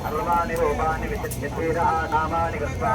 सर्वाणि रूपाणि विचित्य धीरः नामानि कृत्वा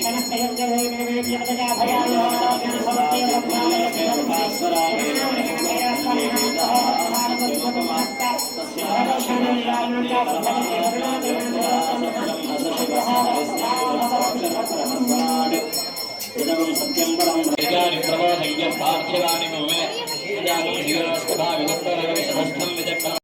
ക്ഷണസ്ഥയോഗ്യഭയാ పార్థివాని మమ్మే జాగం శివరాష్ట్రభా విభక్త సమస్తం విచక్షణ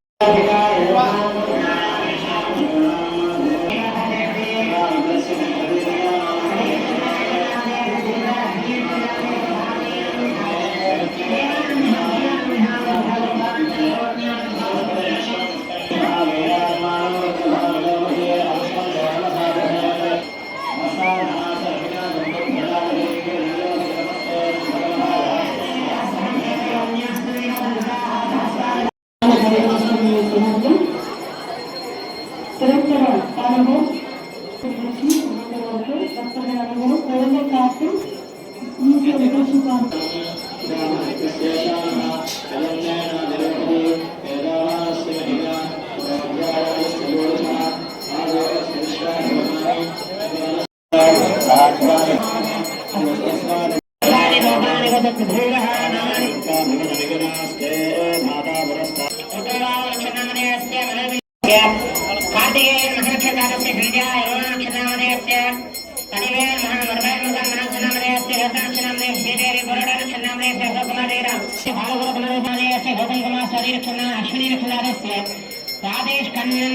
कार्तिकेय महक्षदानस्य हृदया एवक्षणामनयस्य तनिवेन महामर्भयमुखं मनक्षणामनयस्य हृदक्षणामने श्रीदेवी गुरुडक्षणामनयस्य गोकुमादेरा भालगुरुकुलरूपानयस्य गोपैकुमार स्वरीरक्षणा अश्विनीरक्षदानस्य राधेश कन्नन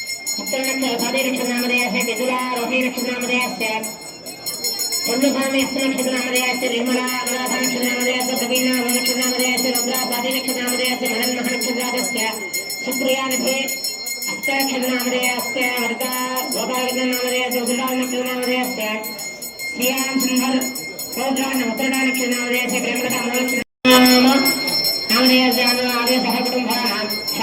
उत्तरनक्षत्रामदयस्य विदुरारोहीनक्षत्रामदयस्य कुण्डस्वाम्यस्य नक्षत्रामदयस्य निर्मलावराधनक्षत्रामदयस्य कवीनाभनक्षत्रामदयस्य रुद्रापादिनक्षत्रामदयस्य महन्महनक्षत्रादस्य सुप्रियानिधे अष्टनक्षत्रामदयस्य वरदा गोपालनामदयस्य उद्रानक्षत्रामदयस्य श्रियां सिंहर् उत्तरदानक्षत्रामदयस्य प्रेमकथा मूलक्षत्र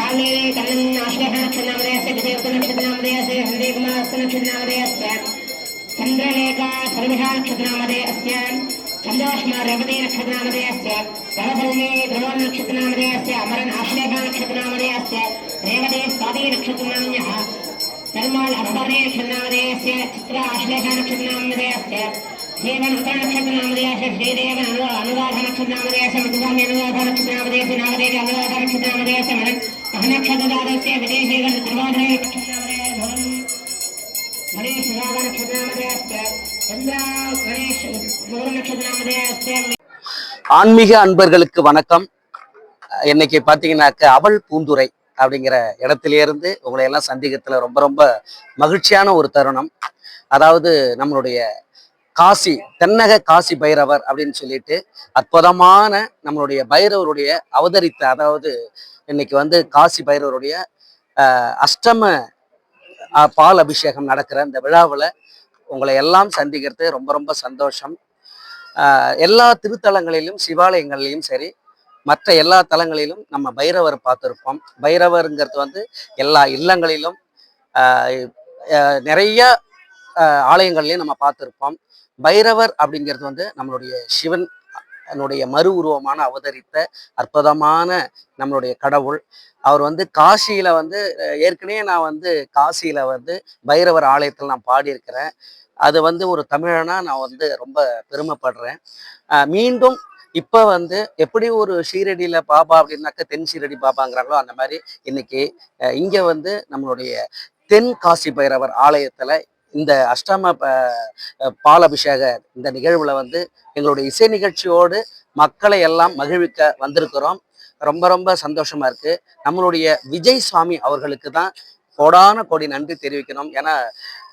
काले कर्णम आश्लेष नक्षनामदयस्य विषयक्त नक्षत्रनामदयस्य हरिकुमारस्य नक्षत्रनामदयस्य चन्द्रलेखा सर्विषा नक्षत्रनामदयस्य चन्द्राश्मा रेवती नक्षत्रनामदयस्य गणधर्मे ध्रुवन् नक्षत्रनामदयस्य अमरन् आश्लेषा नक्षत्रनामदयस्य रेवते स्वाति नक्षत्रनाम्यः निर्माल अभवर्णे नक्षत्रनामदयस्य चित्र आश्लेष नक्षत्रनामदयस्य जीवन उतर नक्षत्रनामदयस्य श्रीदेव अनुराध नक्षत्रनामदयस्य मृदुगाम्य अनुराध नक्षत्रनामदयस्य नागदेवी अनुराध नक्षत्रनामदयस्य मरन् महनक्षत्रदारस्य विदेशीगण ध्रुवाधरे नक्षत्रनामदे भवन् गणेश राधा नक्षत्रामध्ये असते चंद्र गणेश गौर नक्षत्रामध्ये असते ஆன்மீக அன்பர்களுக்கு வணக்கம் இன்னைக்கு பார்த்தீங்கன்னாக்க அவள் பூந்துரை அப்படிங்கிற இடத்திலிருந்து உங்களை எல்லாம் சந்திக்கிறதுல ரொம்ப ரொம்ப மகிழ்ச்சியான ஒரு தருணம் அதாவது நம்மளுடைய காசி தென்னக காசி பைரவர் அப்படின்னு சொல்லிட்டு அற்புதமான நம்மளுடைய பைரவருடைய அவதரித்த அதாவது இன்னைக்கு வந்து காசி பைரவருடைய அஷ்டம பால் அபிஷேகம் நடக்கிற இந்த விழாவில் உங்களை எல்லாம் சந்திக்கிறது ரொம்ப ரொம்ப சந்தோஷம். எல்லா திருத்தலங்களிலும் சிவாலயங்கள்லையும் சரி மற்ற எல்லா தலங்களிலும் நம்ம பைரவர் பார்த்துருப்போம். பைரவருங்கிறது வந்து எல்லா இல்லங்களிலும் நிறைய ஆலயங்கள்லையும் நம்ம பார்த்துருப்போம். பைரவர் அப்படிங்கிறது வந்து நம்மளுடைய சிவன் அதனுடைய மறு உருவமான அவதரித்த அற்புதமான நம்மளுடைய கடவுள். அவர் வந்து காசியில் வந்து ஏற்கனவே நான் வந்து காசியில் வந்து பைரவர் ஆலயத்தில் நான் பாடியிருக்கிறேன். அது வந்து ஒரு தமிழனாக நான் வந்து ரொம்ப பெருமைப்படுறேன். மீண்டும் இப்போ வந்து எப்படி ஒரு ஷீரடியில் பாபா அப்படின்னாக்க தென் ஷீரடி பாபாங்கிறாங்களோ அந்த மாதிரி இன்னைக்கு இங்கே வந்து நம்மளுடைய தென் காசி பைரவர் ஆலயத்தில் இந்த அஷ்டம பால் அபிஷேக இந்த நிகழ்வுல வந்து எங்களுடைய இசை நிகழ்ச்சியோடு மக்களை எல்லாம் மகிழ்விக்க வந்திருக்கிறோம். ரொம்ப ரொம்ப சந்தோஷமா இருக்கு. நம்மளுடைய விஜய் சுவாமி அவர்களுக்கு தான் கோடான கோடி நன்றி தெரிவிக்கணும். ஏன்னா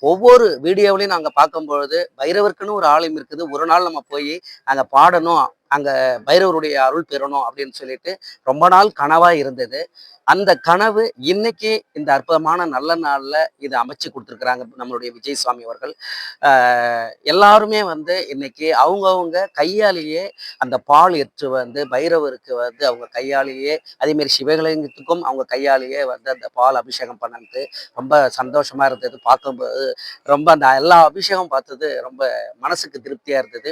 ஒவ்வொரு வீடியோவிலையும் நாங்கள் பார்க்கும்பொழுது பைரவருக்குன்னு ஒரு ஆலயம் இருக்குது. ஒரு நாள் நம்ம போய் அங்கே பாடணும் அங்கே பைரவருடைய அருள் பெறணும் அப்படின்னு சொல்லிட்டு ரொம்ப நாள் கனவாக இருந்தது. அந்த கனவு இன்னைக்கு இந்த அற்புதமான நல்ல நாளில் இதை அமைச்சு கொடுத்துருக்குறாங்க நம்மளுடைய விஜய் சுவாமி அவர்கள் எல்லாருமே வந்து இன்னைக்கு அவங்கவுங்க கையாலேயே அந்த பால் எற்று வந்து பைரவருக்கு வந்து அவங்க கையாலேயே அதேமாரி சிவகலிங்கத்துக்கும் அவங்க கையாலேயே வந்து அந்த பால் அபிஷேகம் பண்ணது ரொம்ப சந்தோஷமா இருந்தது. பார்க்கும்போது ரொம்ப அந்த எல்லா அபிஷேகம் பார்த்தது ரொம்ப மனசுக்கு திருப்தியா இருந்தது.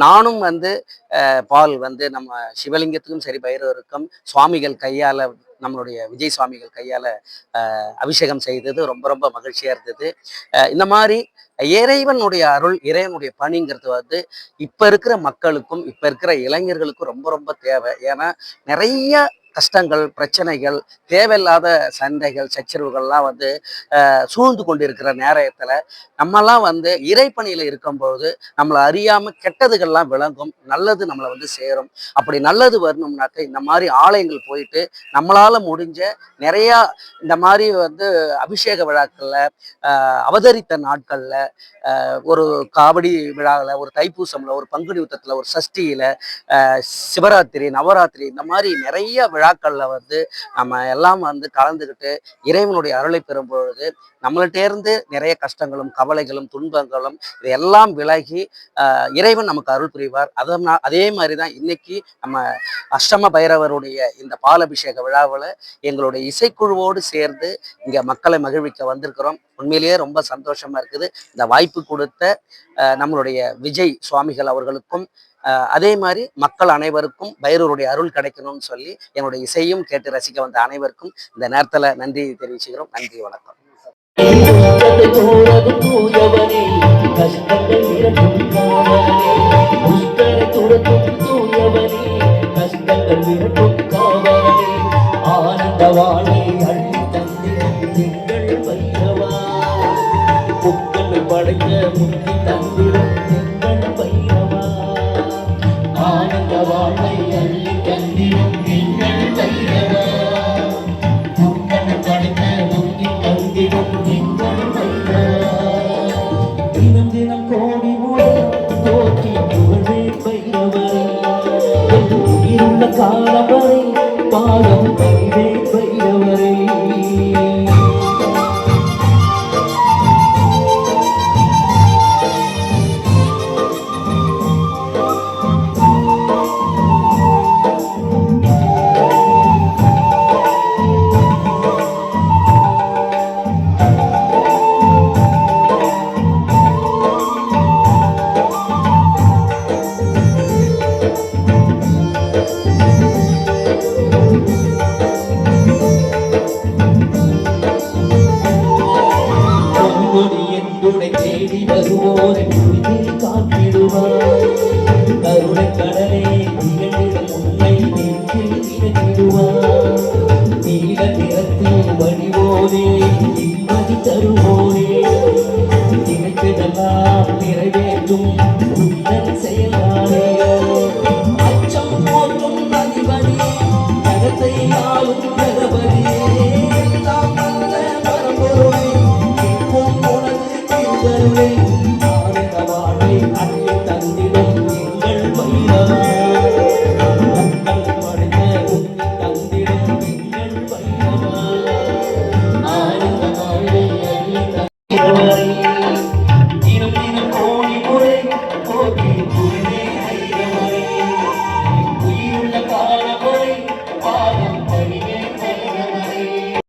நானும் வந்து பால் வந்து நம்ம சிவலிங்கத்துக்கும் சரி பைரவருக்கும் சுவாமிகள் கையால நம்மளுடைய விஜய் சுவாமிகள் கையால அஹ், அபிஷேகம் செய்தது ரொம்ப ரொம்ப மகிழ்ச்சியா இருந்தது. இந்த மாதிரி இறைவனுடைய அருள் இறைவனுடைய பணிங்கிறது வந்து இப்ப இருக்கிற மக்களுக்கும் இப்ப இருக்கிற இளைஞர்களுக்கும் ரொம்ப ரொம்ப தேவை. ஏன்னா நிறைய கஷ்டங்கள் பிரச்சனைகள் தேவையில்லாத சண்டைகள் சச்சரவுகள்லாம் வந்து சூழ்ந்து கொண்டிருக்கிற நேரத்துல நம்மலாம் வந்து இறைப்பணியில இருக்கும்போது நம்மளை அறியாம கெட்டதுகள்லாம் விளங்கும் நல்லது நம்மளை வந்து சேரும். அப்படி நல்லது வரணும்னாக்க இந்த மாதிரி ஆலயங்கள் போயிட்டு நம்மளால முடிஞ்ச நிறையா இந்த மாதிரி வந்து அபிஷேக விழாக்கள்ல ஆஹ் அவதரித்த நாட்கள்ல ஆஹ் ஒரு காவடி விழாவில் ஒரு தைப்பூசம்ல ஒரு பங்குனி உத்தத்துல ஒரு சஷ்டியில் ஆஹ் சிவராத்திரி நவராத்திரி இந்த மாதிரி நிறைய விழா விழாக்களில் வந்து நம்ம எல்லாம் வந்து கலந்துக்கிட்டு இறைவனுடைய அருளை பெறும் பொழுது நம்மள்ட்டேருந்து நிறைய கஷ்டங்களும் கவலைகளும் துன்பங்களும் இதெல்லாம் விலகி இறைவன் நமக்கு அருள் புரிவார். அதனால் அதே மாதிரி தான் இன்னைக்கு நம்ம அஷ்டம பைரவருடைய இந்த பாலபிஷேக விழாவில் எங்களுடைய இசைக்குழுவோடு சேர்ந்து இங்கே மக்களை மகிழ்விக்க வந்திருக்கிறோம். உண்மையிலேயே ரொம்ப சந்தோஷமா இருக்குது. இந்த வாய்ப்பு கொடுத்த நம்மளுடைய விஜய் சுவாமிகள் அவர்களுக்கும் அதே மாதிரி மக்கள் அனைவருக்கும் பைரவருடைய அருள் கிடைக்கணும்னு சொல்லி என்னுடைய இசையும் கேட்டு ரசிக்க வந்த அனைவருக்கும் இந்த நேரத்தில் நன்றி தெரிவிச்சுக்கிறோம். நன்றி வணக்கம். கதை போவது உயிருள்ள காலம் வருவோரை புரிதில் காத்திடுவார் கருணை கடலே திகழ்ந்திடும் உன்னை நெஞ்சில் இறங்கிடுவார் நீல நிறத்தில் நிம்மதி நினைத்ததெல்லாம் நிறைவேற்றும்